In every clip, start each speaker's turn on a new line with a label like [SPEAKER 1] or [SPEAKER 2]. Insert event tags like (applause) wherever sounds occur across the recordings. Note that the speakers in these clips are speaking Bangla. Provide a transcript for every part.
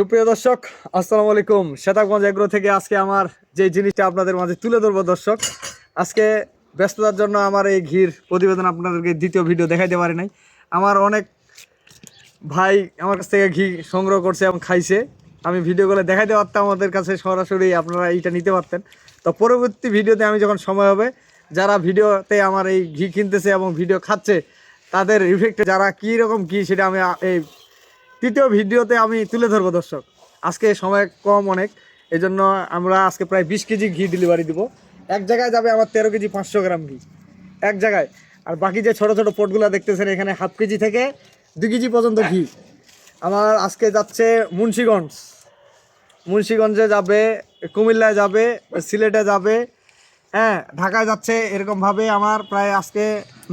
[SPEAKER 1] সুপ্রিয় দর্শক, আসসালামু আলাইকুম। শ্বেতাগঞ্জ এগ্রো থেকে আজকে আমার যে জিনিসটা আপনাদের মাঝে তুলে ধরবো দর্শক, আজকে ব্যস্ততার জন্য আমার এই ঘির প্রতিবেদন আপনাদেরকে দ্বিতীয় ভিডিও দেখাইতে পারি নাই। আমার অনেক ভাই আমার কাছ থেকে ঘি সংগ্রহ করছে এবং খাইছে। আমি ভিডিও করে দেখাইতে পারতাম আমাদের কাছে সরাসরি, আপনারা এইটা নিতে পারতেন। তো পরবর্তী ভিডিওতে আমি যখন সময় হবে, যারা ভিডিওতে আমার এই ঘি কিনতেছে এবং ভিডিও খাচ্ছে, তাদের ইফেক্টে যারা কী রকম ঘি সেটা আমি এই তৃতীয় ভিডিওতে আমি তুলে ধরবো, দর্শক। আজকে সময় কম অনেক এই জন্য আমরা আজকে প্রায় বিশ কেজি ঘি ডেলিভারি দিব। এক জায়গায় যাবে আমার তেরো কেজি পাঁচশো গ্রাম ঘি। এক জায়গায়। আর বাকি যে ছোট ছোট পটগুলো দেখতেছেন, এখানে হাফ কেজি থেকে দু কেজি পর্যন্ত ঘি। আমার আজকে যাচ্ছে মুন্সীগঞ্জ। মুন্সীগঞ্জে যাবে, কুমিল্লায় যাবে, সিলেটে যাবে। হ্যাঁ ঢাকায় যাচ্ছে এরকমভাবে আমার প্রায় আজকে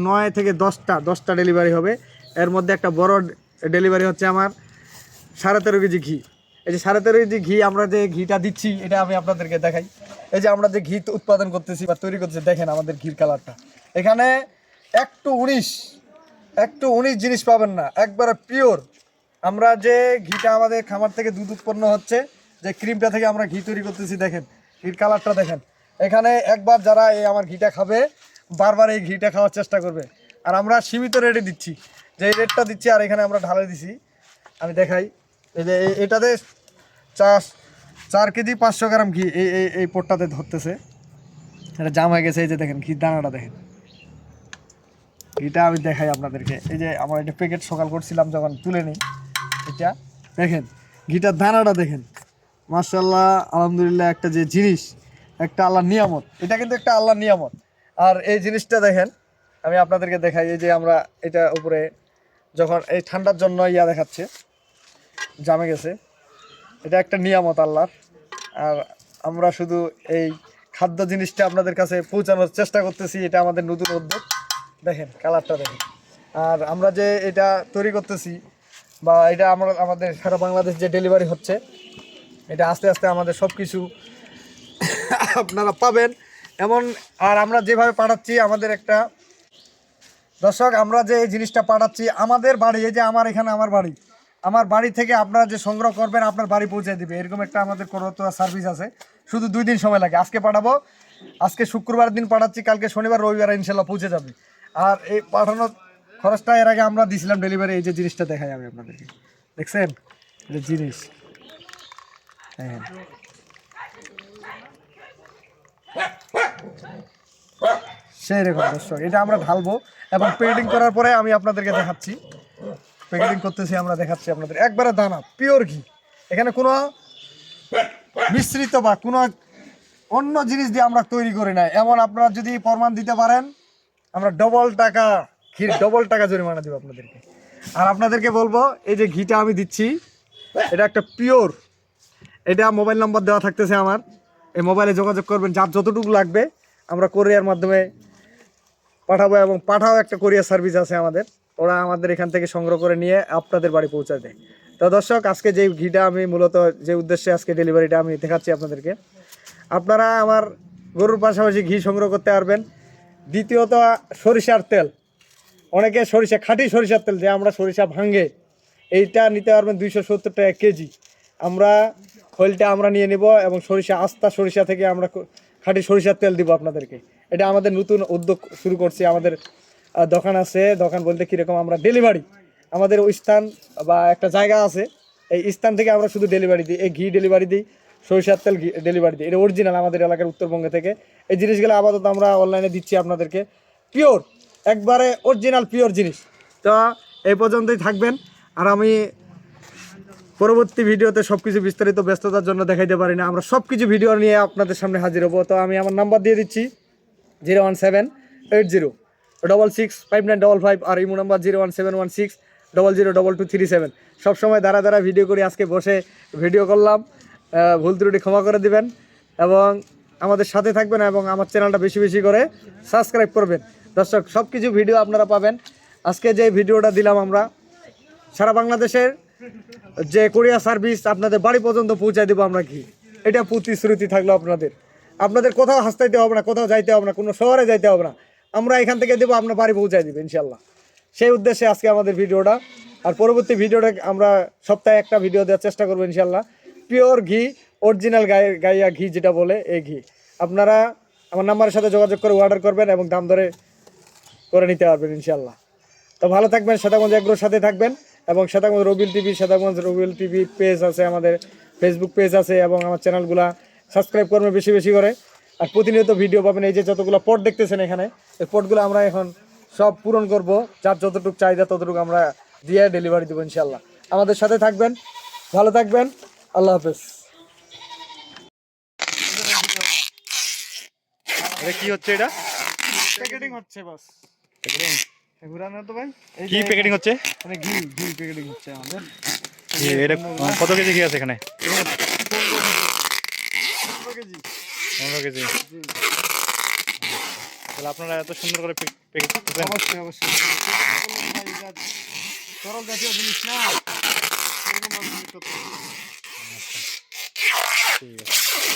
[SPEAKER 1] নয় থেকে দশটা দশটা ডেলিভারি হবে। এর মধ্যে একটা বড় ডেলিভারি হচ্ছে আমার সাড়ে তেরো কেজি ঘি। এই যে সাড়ে তেরো কেজি ঘি আমরা যে ঘিটা দিচ্ছি, এটা আমি আপনাদেরকে দেখাই। এই যে আমরা যে ঘি উৎপাদন করতেছি বা তৈরি করতেছি, দেখেন আমাদের ঘির কালারটা এখানে একটু উনিশ একটু উনিশ জিনিস পাবেন না, একবারে পিওর আমরা যে ঘিটা আমাদের খামার থেকে দুধ উৎপন্ন হচ্ছে, যে ক্রিমটা থেকে আমরা ঘি তৈরি করতেছি, দেখেন, ঘির কালারটা দেখেন। এখানে একবার যারা এই আমার ঘিটা খাবে, বারবার এই ঘিটা খাওয়ার চেষ্টা করবে। আর আমরা সীমিত রেটে দিচ্ছি। যে রেটটা দিচ্ছি আর এখানে আমরা ঢালে দিছি, আমি দেখাই। এই যে এটাতে চার চার কেজি পাঁচশো গ্রাম ঘি, এই এই এই পোটটাতে ধরতেছে। এটা জাম হয়ে গেছে, এই যে দেখেন ঘি দানাটা দেখেন। এটা আমি দেখাই আপনাদেরকে। এই যে আমার এটা প্যাকেট সকাল করছিলাম যখন তুলে নিই, এটা দেখেন, ঘিটার দানাটা দেখেন। মার্শাল্লাহ আলহামদুলিল্লাহ একটা যে জিনিস, একটা আল্লাহর নিয়ামত। এটা কিন্তু একটা আল্লাহর নিয়ামত। আর এই জিনিসটা দেখেন, আমি আপনাদেরকে দেখাই, এই যে আমরা এটা উপরে যখন এই ঠান্ডার জন্য ইয়া দেখাচ্ছে, জামে গেছে। এটা একটা নিয়ামত আল্লাহর। আর আমরা শুধু এই খাদ্য জিনিসটা আপনাদের কাছে পৌঁছানোর চেষ্টা করতেছি, এটা আমাদের নতুন উদ্যোগ। দেখেন, কালারটা দেখেন। আর আমরা যে এটা তৈরি করতেছি, বা এটা আমরা, আমাদের সারা বাংলাদেশ যে ডেলিভারি হচ্ছে, এটা আস্তে আস্তে আমাদের সব কিছু (coughs) আপনারা পাবেন। এমন, আর আমরা যেভাবে পাঠাচ্ছি, আমাদের একটা দর্শক, আমরা যে এই জিনিসটা পাঠাচ্ছি, আমাদের বাড়ি, এই যে আমার এখানে আমার বাড়ি আমার বাড়ি থেকে আপনারা যে সংগ্রহ করবেন, আপনার বাড়ি পৌঁছে দিবে। এরকম একটা আমাদের কোনো তো সার্ভিস আছে। শুধু দুই দিন সময় লাগে। আজকে পাঠাবো। আজকে শুক্রবার দিন পাঠাচ্ছি, কালকে শনিবার, রবিবার ইনশাল্লাহ পৌঁছে যাবে। আর এই পাঠানোর খরচটা এর আগে আমরা দিছিলাম ডেলিভারি এই যে জিনিসটা দেখাই আমি আপনাদেরকে। দেখছেন? এটা জিনিস। হ্যাঁ। সেই রকম দর্শক, এটা আমরা ঢালবো এবং পেন্টিং করার পরে আমি আপনাদেরকে দেখাচ্ছি। প্যাকেটিং করতেছি, আমরা দেখাচ্ছি আপনাদের। একবারে দানা পিওর ঘি। এখানে কোনো মিশ্রিত বা কোনো অন্য জিনিস দিয়ে আমরা তৈরি করি না এমন আপনারা যদি প্রমাণ দিতে পারেন, আমরা ডবল টাকা ঘির ডবল টাকা জরিমানা দেবো আপনাদেরকে। আর আপনাদেরকে বলব, এই যে ঘিটা আমি দিচ্ছি, এটা একটা পিওর এটা মোবাইল নাম্বার দেওয়া থাকতেছে আমার। এই মোবাইলে যোগাযোগ করবেন, যার যতটুকু লাগবে, আমরা কোরিয়ার মাধ্যমে পাঠাবো এবং পাঠাও একটা কোরিয়ার সার্ভিস আছে আমাদের। ওরা আমাদের এখান থেকে সংগ্রহ করে নিয়ে আপনাদের বাড়ি পৌঁছা দেয়। তো দর্শক, আজকে যে ঘিটা আমি মূলত যে উদ্দেশ্যে আজকে ডেলিভারিটা আমি দেখাচ্ছি আপনাদেরকে, আপনারা আমার গরুর পাশাপাশি ঘি সংগ্রহ করতে পারবেন। দ্বিতীয়ত, সরিষার তেল। অনেকে সরিষা, খাঁটি সরিষার তেল যে আমরা সরিষা ভাঙে, এইটা নিতে পারবেন দুইশো সত্তর টাকা কেজি। আমরা খোলটা আমরা নিয়ে নেব এবং সরিষা আস্তা সরিষা থেকে আমরা খাঁটি সরিষার তেল দিব আপনাদেরকে। এটা আমাদের নতুন উদ্যোগ শুরু করছি। আমাদের দোকান আছে। দোকান বলতে কীরকম আমরা ডেলিভারি আমাদের ওই স্থান বা একটা জায়গা আছে। এই স্থান থেকে আমরা শুধু ডেলিভারি দিই। এই ঘি ডেলিভারি দিই, সরিষার তেল ডেলিভারি দিই। এটা অরিজিনাল আমাদের এলাকার উত্তরবঙ্গে থেকে। এই জিনিসগুলো আপাতত আমরা অনলাইনে দিচ্ছি আপনাদেরকে। পিওর একবারে অরিজিনাল পিওর জিনিস। তো এই পর্যন্তই থাকবেন। আর আমি পরবর্তী ভিডিওতে সব কিছু বিস্তারিত ব্যস্ততার জন্য দেখাইতে পারি না। আমরা সব কিছু ভিডিও নিয়ে আপনাদের সামনে হাজির হব। তো আমি আমার নাম্বার দিয়ে দিচ্ছি zero one seven eight zero double six five nine double five আর imo number zero one seven one six double zero double two three seven সবসময় দাঁড়া দাঁড়া ভিডিও করি, আজকে বসে ভিডিও করলাম। ভুল ত্রুটি ক্ষমা করে দিবেন এবং আমাদের সাথে থাকবেন এবং আমার চ্যানেলটা বেশি বেশি করে সাবস্ক্রাইব করবেন। দর্শক সব কিছু ভিডিও আপনারা পাবেন। আজকে যে ভিডিওটা দিলাম আমরা, সারা বাংলাদেশের যে কোরিয়া সার্ভিস আপনাদের বাড়ি পর্যন্ত পৌঁছায় দেবো আমরা কি? এটা প্রতিশ্রুতি থাকল আপনাদের। আপনাদের কোথাও হাসতাইতে হবে না, কোথাও যাইতে হবে না, কোনো শহরে যাইতে হবে না। আমরা এখান থেকে দেবো, আপনার বাড়ি পৌঁছায় দেবো, ইনশাল্লাহ। সেই উদ্দেশ্যে আজকে আমাদের ভিডিওটা। আর পরবর্তী ভিডিওটা আমরা সপ্তাহে একটা ভিডিও দেওয়ার চেষ্টা করব, ইনশাল্লাহ। পিওর ঘি, অরিজিনাল গায়ে গাইয়া ঘি যেটা বলে, এই ঘি। আপনারা আমার নাম্বারের সাথে যোগাযোগ করে অর্ডার করবেন এবং দাম ধরে করে নিতে পারবেন, ইনশাল্লাহ। তো ভালো থাকবেন শ্বেতাগঞ্জ এগ্রোর সাথে থাকবেন। এবং শ্বেতাগঞ্জ রবিল টিভি শ্বেতাগঞ্জ রবিল টিভি পেজ আছে আমাদের ফেসবুক পেজ আছে এবং আমার চ্যানেলগুলা সাবস্ক্রাইব করবে বেশি বেশি করে। আর প্রতিনিয়ত ভিডিও পাবেন। এই যে যতগুলো পট দেখতেছেন এখানে এই পটগুলো আমরা এখন সব পূরণ করব। যার যতটুকু চাহিদা ততটুকু আমরা দিয়ে ডেলিভারি দেবো ইনশাল্লাহ আমাদের সাথে থাকবেন ভালো থাকবেন। আল্লাহ হাফেজ।
[SPEAKER 2] এটা কি হচ্ছে এটা?
[SPEAKER 1] প্যাকেটিং হচ্ছে বাস ঘুরানো তো ভাই।
[SPEAKER 2] কি প্যাকেটিং হচ্ছে?
[SPEAKER 1] মানে ঘি ঘি প্যাকেটিং হচ্ছে আমাদের।
[SPEAKER 2] এটা কত কেজি কি আছে এখানে?
[SPEAKER 1] পনেরো কেজি।
[SPEAKER 2] পনেরো কেজি। তাহলে আপনারা এত সুন্দর করে প্যাকেট করতেছেন।
[SPEAKER 1] অবশ্যই অবশ্যই। তরল জাতীয় জিনিস না।
[SPEAKER 2] ঠিক আছে।